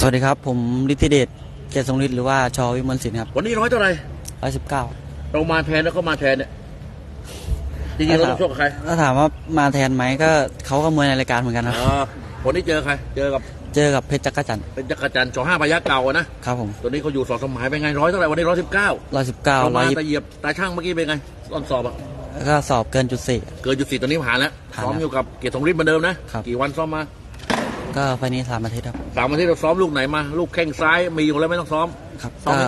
สวัสดีครับ ผมฤทธิเดชเกยรติทรงฤทธิ์หรือว่าชอวิมลศิลป์ครับวันนี้ร้อยเท่าไหร่ร้อยสิบเก้าเรามาแทนแล้วก็มาแทนเนี่ยจริงๆเราต้องชกกับใครถ้าถามว่ามาแทนไหมก็เขาก็มวยในรายการเหมือนกันครับอ่าคนที่เจอใคร เจอกับเจอกับเพชรจักรจันทร์เป็นจักรจันทร์จอห้าพยักเก่าอะนะครับผมตัวนี้เขาอยู่สองสมัยเป็นไงร้อยเท่าไหร่วันนี้ร้อยสิบเก้าร้อยสิบเก้าเราร้อมายยี่ตะเหยียบตาช่างเมื่อกี้เป็นไงตอนสอบอะแล้วก็สอบเกินจุดสี่เกินจุดสี่ตัวนี้ผ่านแล้วผ่านซ้อมแล้วอยู่กับเกียรติสงฤทธิ์เหมือนเดิมนะครับกี่วันซ้อมมา ก็ไฟล์นี้สามอาทิตย์ครับสามวันที่เราซ้อมลูกไหนมา ลูกแข้งซ้ายมีอยู่แล้วไม่ต้องซ้อม ครับซ้อมก็ไหม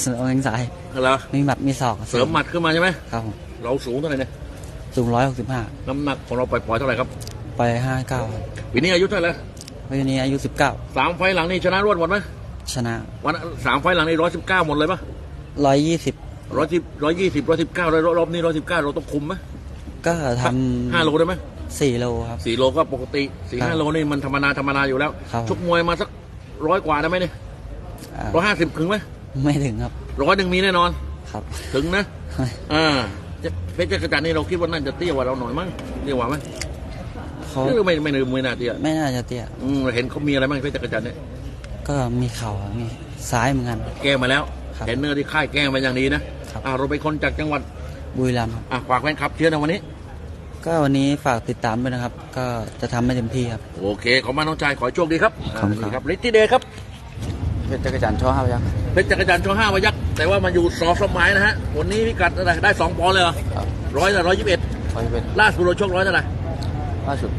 เสริมแข้งซ้ายเหรอมีหมัดมีศอกเสริมหมัดขึ้นมาใช่ไหมครับผมเราสูงเท่าไหร่เนี่ยสูงร้อยหกสิบห้าน้ำหนักของเราปล่อยๆเท่าไหร่ครับไปห้าเก้าปีนี้อายุเท่าไหร่แล้ววันนี้อายุสิบเก้าสามไฟล์หลังนี่ชนะรวดหมดไหมชนะวันสามไฟล์หลังนี่ร้อยสิบเก้าหมดเลยปะร้อยยี่สิบร้อยสิบร้อยยี่สิบร้อยสิบเก้ารอบนี้ร้อยสิบเก้าเราต้องคุมไหมก็ทห้าโลได้ไหมำ สี่โลครับ สี่โลก็ปกติสี่ครัห้าบโลนี่มันธรรมดาธรรมดาอยู่แล้วครับ ชกมวยมาสักร้อยกว่าได้ไหมเนี่ยอ่าร้อยห้าสิบถึงไหมไม่ถึงครับร้อยหนึ่งมีแน่นอน ครับ ถึงนะอ่าเพชรจักรจันทร์นี่เราคิดว่าน่าจะเตี้ยกว่าเราหน่อยมั้งเตี้ยกว่าไหมเขาหรือไม่ไม่ไม่ไม่น่าเตี้ยไม่น่าจะเตี้ยอืมเห็นเขามีอะไรบ้างเพชรจักรจันทร์เนี่ยก็มีเข่ามีซ้ายเหมือนกัน แก้มาแล้วครับเห็นเนื้อที่ค่ายแก้มาอย่างดีนะครับ อ่าเราเป็นคนจากจังหวัดบุรีรัมย์ครับ อะฝากแฟนคลับเชียร์ในวันนี้ ก็วันนี้ฝากติดตามด้วยนะครับ ก็จะทำให้เต็มที่ครับ โอเค ขอบคุณมากน้องชาย ขอให้โชคดีครับขอบคุณครับนี่ครับฤทธิเดชครับเพชรจักรจันทร์ช่อห้ายักษ์เพชรจักรจันทร์ช่อห้ามายักษ์แต่ว่ามาอยู่สอสมัยนะฮะ วันนี้พิกัดอะไรได้สองปอนด์เลยเหรอครับร้อยละร้อยยี่สิบเอ็ดร้อยเป็นล่าสุดเราชกร้อยเท่าไหร่ล่าสุด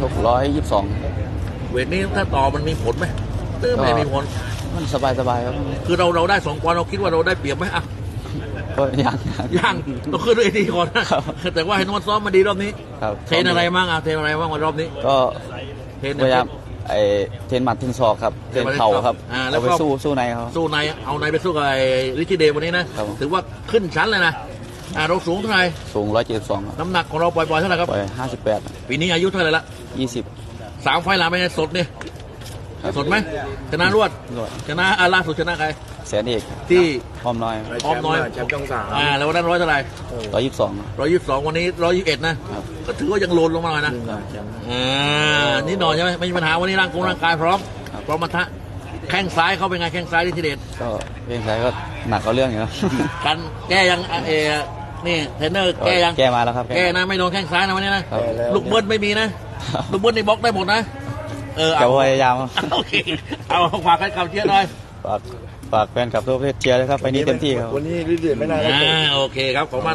ชกร้อยยี่สิบสองเวทนี้ถ้าต่อมันมีผลไหมตื้อไม่มีผลมันสบายสบายครับ คือเราเราได้สองปอนด์เราคิดว่าเราได้เปรียบไหมอะ ก็ยังยังต้องขึ้นด้วยดีก่อนนะครับ แต่ว่าเห็นว่าซ้อมมาดีรอบนี้ ครับเทรนอะไรบ้างอะเทรนอะไรบ้างวันรอบนี้ ก็เทรนพยายามไอ้เทนหมัดเทนศอกครับเทนเข่าครับอ่าแล้วเอาก็ไปสู้สู้ในเขา สู้ในเอาในไปสู้กับไอ้ลิทิเดย์วันนี้นะครับผมถือว่าขึ้นชั้นเลยนะอ่าเราสูงเท่าไหร่สูงร้อยเจ็ดสิบสองครับน้ำหนักของเราปล่อยๆเท่าไหร่ครับ ปล่อยห้าสิบแปดปีนี้อายุเท่าไหร่ละยี่สิบสามไฟล์หลังเป็นไงสดเนี่ยสดไหมชนะรวด รวดชนะอาล่าสุดชนะใคร แสนเอกครับที่พร้อมน้อยพร้อมน้อยแชมป์ช่องสาม อ่าแล้ววันนั้นร้อยเท่าไหร่ร้อยยี่สิบสองร้อยยี่สิบสองวันนี้ร้อยยี่สิบเอ็ดนะครับก็ถือว่ายังโลนลงมาหน่อยนะ อ่านี่หน่อยใช่ไหมไม่มีปัญหาวันนี้ร่างกงร่างกายพร้อม พร้อมมาทะแข้งซ้ายเขาเป็นไงแข้งซ้ายที่ทีเด็ดก็เพียงไรก็หนักเอาเรื่องอยู่ครับกันแก้ยังเออนี่เทรนเนอร์แก้ยังแก้มาแล้วครับแก้นะไม่โดนแข้งซ้ายนะวันนี้นะครับ ลูกเบิ้ลไม่มีนะลูกเบิ้ลในบล็อกได้หมดนะ เออจะเอา พยายามครับ โอเค เอาฝากให้คำเชียร์หน่อย ฝากฝากแฟนคลับทั่วประเทศเชียร์เลยครับไปนี้เต็มที่ครับ วันนี้ฤทธิ์เดชไม่น่าได้อ่าเตะโอเคครับขอบคุณมาก